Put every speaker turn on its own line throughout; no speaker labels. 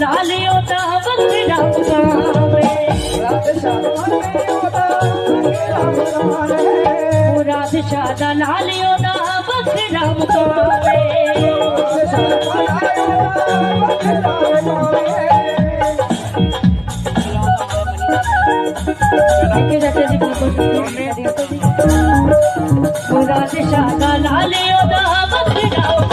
लालियों दा बंद डावे रात शादा लालियों दा बंद डावे रात शादा लालियों दा बंद डावे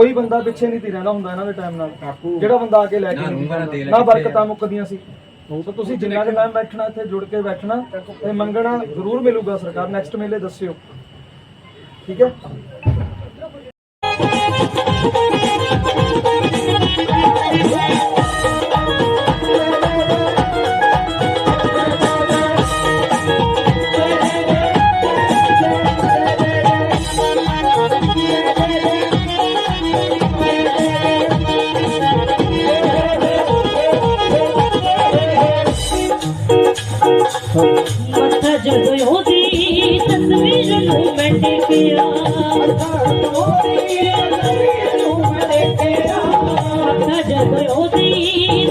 ਕੋਈ ਬੰਦਾ ਪਿੱਛੇ ਨਹੀਂ ਤੀ ਰਹਿੰਦਾ ਹੁੰਦਾ ਇਹਨਾਂ ਦੇ ਟਾਈਮ ਨਾਲ।
ਕਾਕੂ।
ਜਿਹੜਾ ਬੰਦਾ ਆ ਕੇ ਲੈ ਕੇ
ਨਾ ਦੇ ਲੈ
ਬਰਕਤਾਂ। ਮੁੱਕਦੀਆਂ ਸੀ। ਤਾਂ ਤੁਸੀਂ ਜਿੰਨਾ ਦੇ ਟਾਈਮ ਬੈਠਣਾ ਇੱਥੇ ਜੁੜ ਕੇ ਬੈਠਣਾ ਤੇ ਮੰਗਣਾ ਜ਼ਰੂਰ ਮਿਲੂਗਾ ਸਰਕਾਰ। ਨੈਕਸਟ ਮੇਲੇ ਦੱਸਿਓ। ਠੀਕ ਹੈ?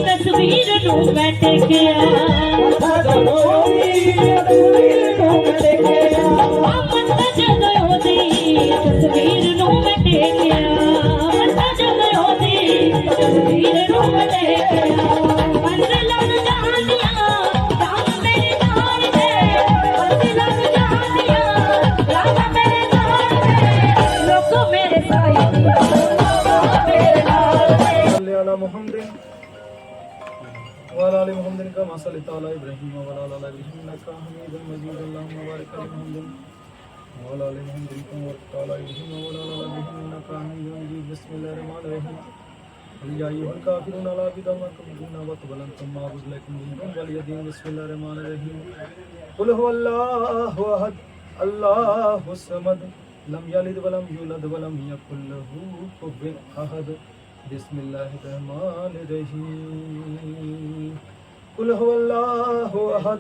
ਤਸਵੀਰ ਨੂੰ ਮੈਂ ਟੇਕਿਆ
محمد وعلى ال محمد كما صليت على ابراهيم وعلى ال ابراهيم انك حميد مجيد. اللهم بارك على محمد وعلى ال محمد كما باركت على ابراهيم وعلى ال ابراهيم انك حميد مجيد. بسم الله الرحمن الرحيم. قل يا ايها الكافرون، لا اعبد ما تعبدون وقبل انتم ما اعبد لكم دينكم ولي دين بسم الله الرحمن الرحيم. قل هو الله احد الله الصمد، لم يلد ولم يولد ولم يكن له كفوا احد بسم اللہ الرحمن الرحیم. قل هو اللہ احد،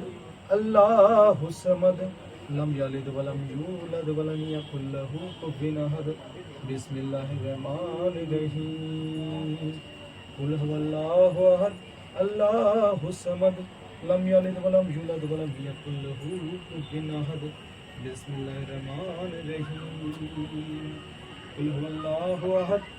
اللہ الصمد. لم یلد ولم یولد ولم یکن له کفوا احد. بسم اللہ الرحمن الرحیم. قل هو اللہ احد، اللہ الصمد. لم یلد ولم یولد ولم یکن له کفوا احد. بسم اللہ الرحمن الرحیم. قل هو اللہ احد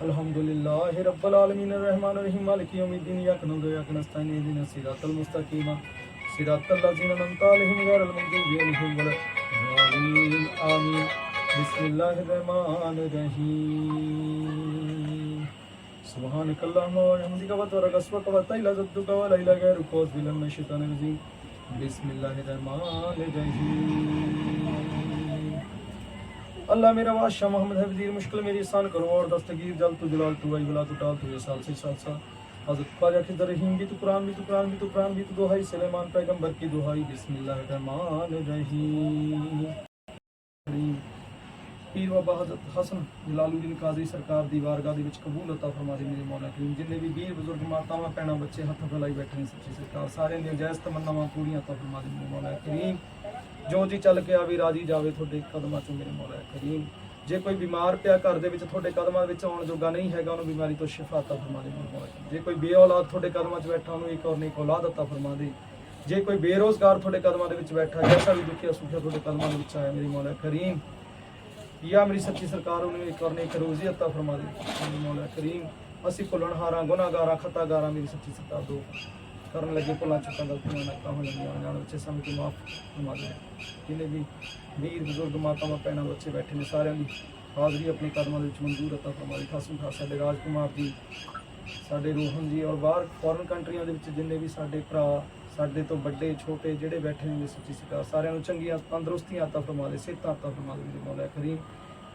الحمدللہ رب العالمین الرحمن الرحیم مالک یوم الدین یاک نود یاک نستعین اهدنا سیرات المستقیم صراط الذین انعمت علیہم غیر المغضوب علیہم ولا الضالین آمین بسم اللہ الرحمن الرحیم سبحانک اللہم سبحانك اللهم وبحمدك وتبارك اسمك وتعالى جدك ولا اله غيرك وأعوذ بالله من شیطان الرجیم بسم اللہ الرحمن الرحیم اللہ میرا بادشاہ محمد حفظیر مشکل میری سان کرو اور دستگیر جل تو جلال تو ولی بلا تو ٹال تو یہ سال سے سال سال حضرت پا خواجہ در رحیم بھی تو قرآن بھی تو قرآن بھی تو قرآن بھی تو دوہائی سلیمان پیغمبر کی دوہائی بسم اللہ الرحمن الرحیم۔ ਪੀਰ ਬਾਬਾ ਹਜ਼ਰਤ ਹਸਨ ਜਲਾਲੂਦੀਨ ਕਾਜ਼ੀ ਸਰਕਾਰ ਦੀ ਵਾਰਗਾ ਦੇ ਵਿੱਚ ਕਬੂਲ ਅਤਾ ਫਰਮਾ ਦੇ ਮੇਰੇ ਮੌਲਾ ਕਰੀਮ, ਜਿੰਨੇ ਵੀ ਵੀਰ, ਬਜ਼ੁਰਗ, ਮਾਤਾਵਾਂ, ਭੈਣਾਂ, ਬੱਚੇ ਹੱਥ ਫੈਲਾਈ ਬੈਠੇ ਨੇ ਸੱਚੀ ਸਰਕਾਰ ਸਾਰਿਆਂ ਦੀਆਂ ਜਾਇਜ਼ ਤਮੰਨਾਵਾਂ ਪੂਰੀਆਂ ਅਤਾ ਫਰਮਾ ਦੇ ਮੇਰੇ ਮੌਲਾ ਕਰੀਮ। ਜੋ ਜੀ ਚੱਲ ਕੇ ਆਵੇ ਰਾਜੀ ਜਾਵੇ ਤੁਹਾਡੇ ਕਦਮਾਂ 'ਚੋਂ ਮੇਰੇ ਮੌਲਾ ਕਰੀਮ। ਜੇ ਕੋਈ ਬਿਮਾਰ ਪਿਆ ਘਰ ਦੇ ਵਿੱਚ ਤੁਹਾਡੇ ਕਦਮਾਂ ਵਿੱਚ ਆਉਣ ਜੋਗਾ ਨਹੀਂ ਹੈਗਾ, ਉਹਨੂੰ ਬਿਮਾਰੀ ਤੋਂ ਸ਼ਿਫਾ ਅਤਾ ਫਰਮਾ ਦੇ ਮੇਰੇ ਮੌਲਾ ਜੇ ਕੋਈ ਬੇਔਲਾਦ ਤੁਹਾਡੇ ਕਦਮਾਂ 'ਚ ਬੈਠਾ, ਉਹਨੂੰ ਇੱਕ ਔਰ ਨੇਕ ਔਲਾਦ ਅਤਾ ਫਰਮਾ ਦੇ ਜੇ ਕੋਈ ਬੇਰੋਜ਼ਗਾਰ ਤੁਹਾਡੇ ਕਦਮਾਂ ਦੇ ਵਿੱਚ ਬੈਠਾ, ਜੈਸਾ ਵੀ ਦੁਖਿਆ ਸੁਖਿਆ ਤੁਹਾਡੇ ਕਦਮਾਂ ਦੇ ਵਿੱਚ ਆਇਆ ਮੇਰੀ ਮੌਲਾ ਕਰੀਮ। या मेरी सच्ची सरकार उन्हें एक और नेक रोजी अता फरमा दे मेरे मौला करीम ਅਸੀਂ ਭੁੱਲਣਹਾਰਾਂ ਗੁਨਾਹਗਾਰਾਂ ਖਤਾਗਾਰਾਂ ਮੇਰੀ ਸੱਚੀ ਸਰਕਾਰ ਦੋ ਕਰਨ ਲੱਗੇ ਭੁੱਲਾਂ ਚੁੱਕਾਂ ਗਲਤੀਆਂ ਨਾ ਕਾਹੋਂ ਲੱਗੀਆਂ ਜਾਣ ਵਿੱਚ ਸਮਝ ਕੇ ਮਾਫ ਫਰਮਾ ਦੇ ਜਿਨੇ ਵੀ ਵੀਰ ਬਜ਼ੁਰਗ ਮਾਤਾਵਾਂ ਭੈਣਾਂ ਬੱਚੇ ਬੈਠੇ ਨੇ ਸਾਰਿਆਂ ਦੀ ਹਾਜ਼ਰੀ ਆਪਣੇ ਕਦਮਾਂ ਦੇ ਵਿੱਚ ਮਨਜ਼ੂਰ ਅਤਾ ਫਰਮਾ ਦੇ ਖਾਸਮ ਖਾਸ ਸਾਡੇ ਰਾਜਕੁਮਾਰ ਜੀ ਸਾਡੇ ਰੋਹਨ ਜੀ ਔਰ ਬਾਹਰ ਫੋਰਨ ਕੰਟਰੀਆਂ ਦੇ ਵਿੱਚ ਜਿੰਨੇ ਵੀ ਸਾਡੇ ਭਰਾ ਸਾਡੇ ਤੋਂ ਵੱਡੇ, ਛੋਟੇ ਜਿਹੜੇ ਬੈਠੇ ਨੇ ਮੇਰੀ ਸੱਚੀ ਸਰਕਾਰ ਸਾਰਿਆਂ ਨੂੰ ਚੰਗੀਆਂ ਤੰਦਰੁਸਤੀਆਂ ਅਤਾ ਫਰਮਾ ਦੇ, ਸਿਹਤਾਂ ਅਤਾ ਫਰਮਾ ਦੇ ਮੇਰੇ ਮੌਲਾ ਕਰੀਮ।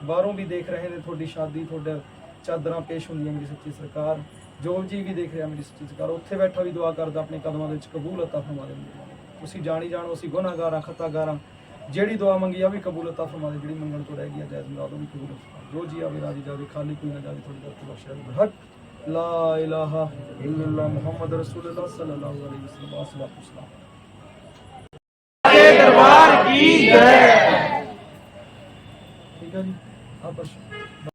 ਬਾਹਰੋਂ ਵੀ ਦੇਖ ਰਹੇ ਨੇ ਤੁਹਾਡੀ ਸ਼ਾਦੀ, ਤੁਹਾਡੇ ਚਾਦਰਾਂ ਪੇਸ਼ ਹੁੰਦੀਆਂ ਮੇਰੀ ਸੱਚੀ ਸਰਕਾਰ। ਜੋ ਜੀ ਵੀ ਦੇਖ ਰਿਹਾ ਮੇਰੀ ਸੱਚੀ ਸਰਕਾਰ, ਉੱਥੇ ਬੈਠਾ ਵੀ ਦੁਆ ਕਰਦਾ ਆਪਣੇ ਕਦਮਾਂ ਦੇ ਵਿੱਚ ਕਬੂਲ ਅਤਾ ਫਰਮਾ ਦੇ ਮੇਰੇ ਮੌਲਾ। ਤੁਸੀਂ ਜਾਣੀ ਜਾਣੋ, ਅਸੀਂ ਗੁਨਾਹਗਾਰਾਂ ਖਤਾਗਾਰਾਂ ਜਿਹੜੀ ਦੁਆ ਮੰਗੀ ਆ ਵੀ ਕਬੂਲ ਅਤਾ ਫਰਮਾ ਦੇ, ਜਿਹੜੀ ਮੰਗਣ ਤੋਂ ਰਹਿ ਗਈ ਆ, ਜਾਇਜ਼ ਮੁਰਾਦ ਉਹ ਵੀ ਕਬੂਲ ਅਤਾ ਜੋ ਜੀ ਆਵੇ, ਰਾਜੀ ਜਾਵੇ, ਖਾਲੀ ਕੋਈ ਨਾ ਜਾਵੇ, ਤੁਹਾਡੀ ਦਰਤ ਬਖਸ਼ਿਆ لا إله إلا الله محمد رسول الله صلى الله عليه وسلم.
السلام عليكم دربار
کی جے ٹھیک ہے جی آپ